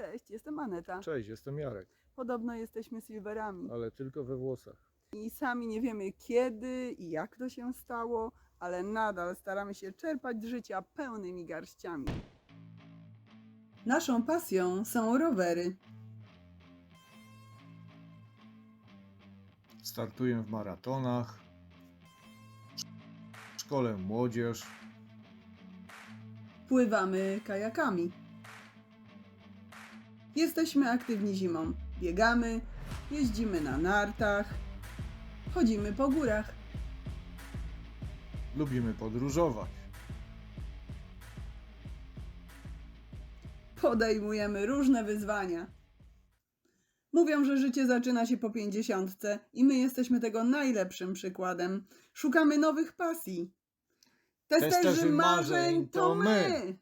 Cześć, jestem Aneta. Cześć, jestem Jarek, Podobno jesteśmy silverami ale tylko we włosach. i sami nie wiemy kiedy i jak to się stało, ale nadal staramy się czerpać z życia pełnymi garściami. Naszą pasją są rowery. Startuję w maratonach, szkole młodzież, Pływamy kajakami. Jesteśmy aktywni zimą. Biegamy, jeździmy na nartach, chodzimy po górach. lubimy podróżować. podejmujemy różne wyzwania. Mówią, że życie zaczyna się po pięćdziesiątce i my jesteśmy tego najlepszym przykładem. Szukamy nowych pasji. Testerzy, marzeń marzeń to my!